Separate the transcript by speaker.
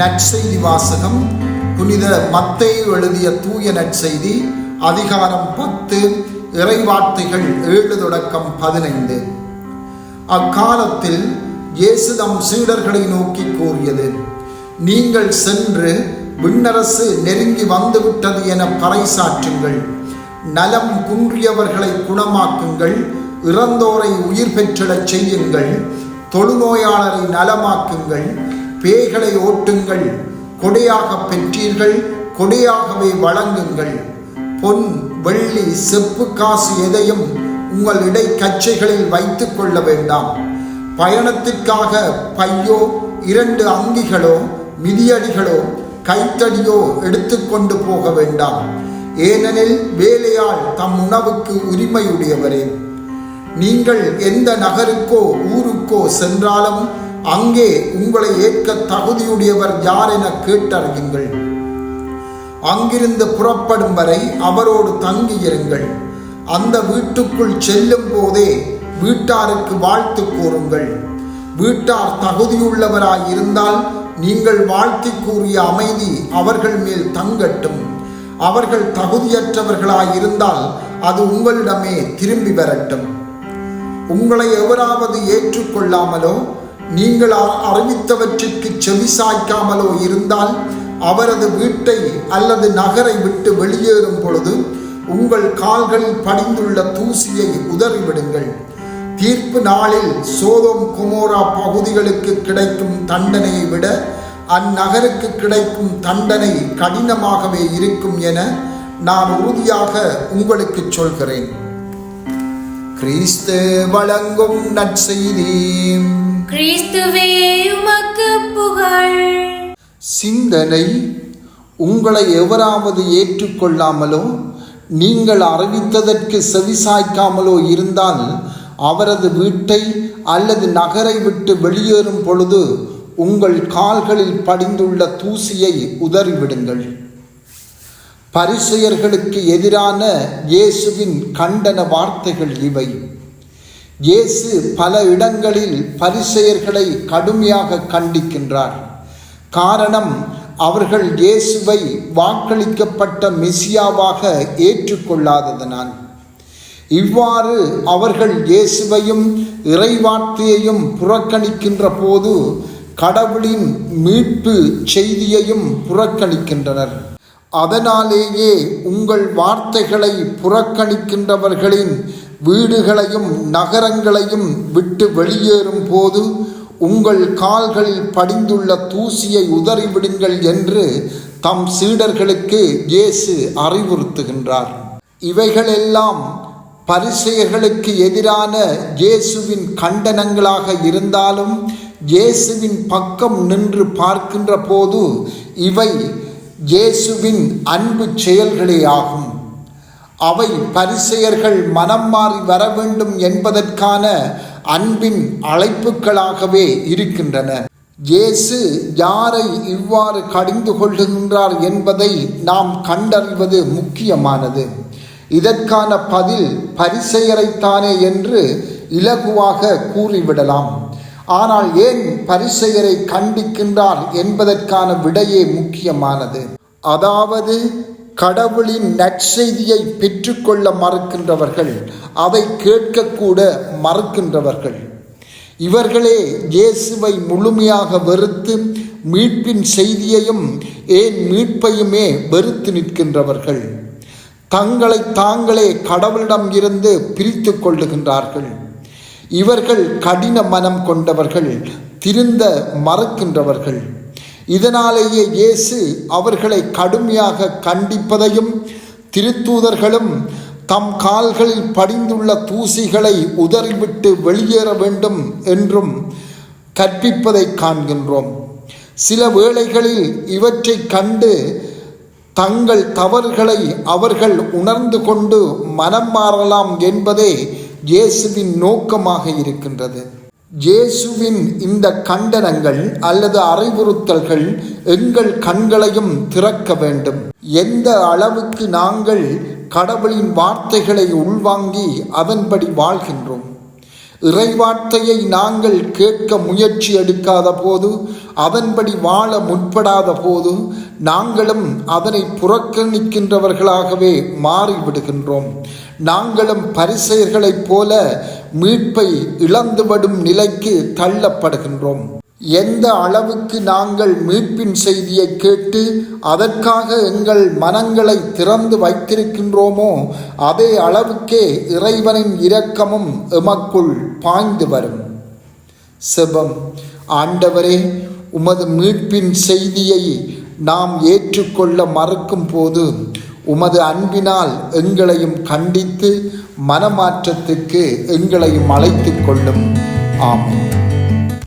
Speaker 1: நற்செய்தி வாசகம் புனித மத்தை எழுதிய தூய நற்செய்தி அதிகாரம் பத்து இறைவார்த்தைகள் ஏழு தொடக்கம் பதினைந்து. அக்காலத்தில் இயேசு தம் சீடர்களை நோக்கி கூறியது நீங்கள் சென்று விண்ணரசு நெருங்கி வந்துவிட்டது என பறைசாற்றுங்கள். நலம் குன்றியவர்களை குணமாக்குங்கள். இறந்தோரை உயிர் பெற்றிடச் செய்யுங்கள். தொழுநோயாளரை நலமாக்குங்கள். பேய்களை ஓட்டுங்கள். கொடையாக பெற்றீர்கள் கொடையாகவே வழங்குங்கள். பொன் வெள்ளி செப்பு காசு எதையும் உங்கள் இடை கச்சைகளில் வைத்துக் கொள்ள வேண்டாம். பயணத்திற்காக பையோ இரண்டு அங்கிகளோ மிதியடிகளோ கைத்தடியோ எடுத்துக்கொண்டு போக வேண்டாம். ஏனெனில் வேலையால் தம் உணவுக்கு உரிமையுடையவரே. நீங்கள் எந்த நகருக்கோ ஊருக்கோ சென்றாலும் அங்கே உங்களை ஏற்க தகுதியுடையவர் யார் என கேட்டறியுங்கள். அங்கிருந்து புறப்படும் வரை அவரோடு தங்கியிருங்கள் அந்த வீட்டுக்குள் செல்லும் போதே வீட்டாருக்கு வாழ்த்து கூறுங்கள். வீட்டார் தகுதியுள்ளவராய் இருந்தால் நீங்கள் வாழ்த்தி கூறிய அமைதி அவர்கள் மேல் தங்கட்டும். அவர்கள் தகுதியற்றவர்களாய் இருந்தால் அது உங்களிடமே திரும்பி வரட்டும். உங்களை எவராவது ஏற்றுக்கொள்ளாமலோ நீங்கள் அ- செவி சாய்க்காமலோ இருந்தால் அவரது வீட்டை அல்லது நகரை விட்டு வெளியேறும் பொழுது உங்கள் கால்களில் படிந்துள்ள தூசியை உதறிவிடுங்கள். தீர்ப்பு நாளில் சோதோம் குமோரா பகுதிகளுக்கு கிடைக்கும் தண்டனையை விட அந்நகருக்கு கிடைக்கும் தண்டனை கடினமாகவே இருக்கும் என நான் உறுதியாக உங்களுக்கு சொல்கிறேன். கிறிஸ்து வழங்கும் நற்செய்தி.
Speaker 2: கிறிஸ்துவே உமக்கு புகழ்.
Speaker 1: சிந்தனை உங்களை எவராவது ஏற்றுக்கொள்ளாமலோ நீங்கள் அறிவித்ததற்கு செவிசாய்க்காமலோ இருந்தால் அவரது வீட்டை அல்லது நகரை விட்டு வெளியேறும் பொழுது உங்கள் கால்களில் படிந்துள்ள தூசியை உதறிவிடுங்கள். பரிசெயர்களுக்கு எதிரான இயேசுவின் கண்டன வார்த்தைகள் இவை. இயேசு பல இடங்களில் பரிசெயர்களை கடுமையாக கண்டிக்கின்றார். காரணம் அவர்கள் இயேசுவை வாக்களிக்கப்பட்ட மெசியாவாக ஏற்றுக்கொள்ளாததனால். இவ்வாறு அவர்கள் இயேசுவையும் இறைவார்த்தையையும் புறக்கணிக்கின்ற போது கடவுளின் மீட்பு செய்தியையும் புறக்கணிக்கின்றனர். அதனாலேயே உங்கள் வார்த்தைகளை புறக்கணிக்கின்றவர்களின் வீடுகளையும் நகரங்களையும் விட்டு வெளியேறும் போது உங்கள் கால்களில் படிந்துள்ள தூசியை உதறிவிடுங்கள் என்று தம் சீடர்களுக்கு இயேசு அறிவுறுத்துகின்றார். இவைகளெல்லாம் பரிசெயர்களுக்கு எதிரான இயேசுவின் கண்டனங்களாக இருந்தாலும் இயேசுவின் பக்கம் நின்று பார்க்கின்ற போது இவை இயேசுவின் அன்பு செயல்களே ஆகும். அவை பரிசெயர்கள் மனம் மாறி வர வேண்டும் என்பதற்கான அன்பின் அழைப்புகளாகவே இருக்கின்றன. இயேசு யாரை இவ்வாறு கடிந்து கொள்கின்றார் என்பதை நாம் கண்டறிவது முக்கியமானது. இதற்கான பதில் பரிசெயரைத்தானே என்று இலகுவாக கூறிவிடலாம். ஆனால் ஏன் பரிசெயரை கண்டிக்கின்றார் என்பதற்கான விடையே முக்கியமானது. அதாவது கடவுளின் நற்செய்தியை பெற்றுக்கொள்ள மறுக்கின்றவர்கள் அதை கேட்கக்கூட மறுக்கின்றவர்கள். இவர்களே இயேசுவை முழுமையாக வெறுத்து மீட்பின் செய்தியையும் ஏன் மீட்பையுமே வெறுத்து நிற்கின்றவர்கள். தங்களை தாங்களே கடவுளிடம் இருந்து பிரித்து கொள்ளுகின்றார்கள். இவர்கள் கடின மனம் கொண்டவர்கள் திருந்த மறுக்கின்றவர்கள். இதனாலேயே இயேசு அவர்களை கடுமையாக கண்டிப்பதையும் திருத்தூதர்களும் தம் கால்களில் படிந்துள்ள தூசிகளை உதறிவிட்டு வெளியேற வேண்டும் என்றும் கற்பிப்பதை காண்கின்றோம். சில வேளைகளில் இவற்றை கண்டு தங்கள் தவறுகளை அவர்கள் உணர்ந்து கொண்டு மனம் மாறலாம் என்பதே இயேசுவின் நோக்கமாக இருக்கின்றது. இயேசுவின் இந்த கண்டனங்கள் அல்லது அறிவுறுத்தல்கள் எங்கள் கண்களையும் திறக்க வேண்டும். எந்த அளவுக்கு நாங்கள் கடவுளின் வார்த்தைகளை உள்வாங்கி அதன்படி வாழ்கின்றோம். இறைவார்த்தையை நாங்கள் கேட்க முயற்சி எடுக்காத போது அதன்படி வாழ முற்படாத போது நாங்களும் அதனை புறக்கணிக்கின்றவர்களாகவே மாறிவிடுகின்றோம். நாங்களும் பரிசெயர்களைப் போல மீட்பை இழந்துவிடும் நிலைக்கு தள்ளப்படுகின்றோம். எந்த அளவுக்கு நாங்கள் மீட்பின் செய்தியை கேட்டு அதற்காக எங்கள் மனங்களை திறந்து வைத்திருக்கின்றோமோ அதே அளவுக்கே இறைவனின் இரக்கமும் எமக்குள் பாய்ந்து வரும். செபம். ஆண்டவரே உமது மீட்பின் செய்தியை நாம் ஏற்றுக்கொள்ள மறுக்கும் போது உமது அன்பினால் எங்களையும் கண்டித்து மனமாற்றத்துக்கு எங்களையும் அழைத்துக் கொள்ளும். ஆமாம்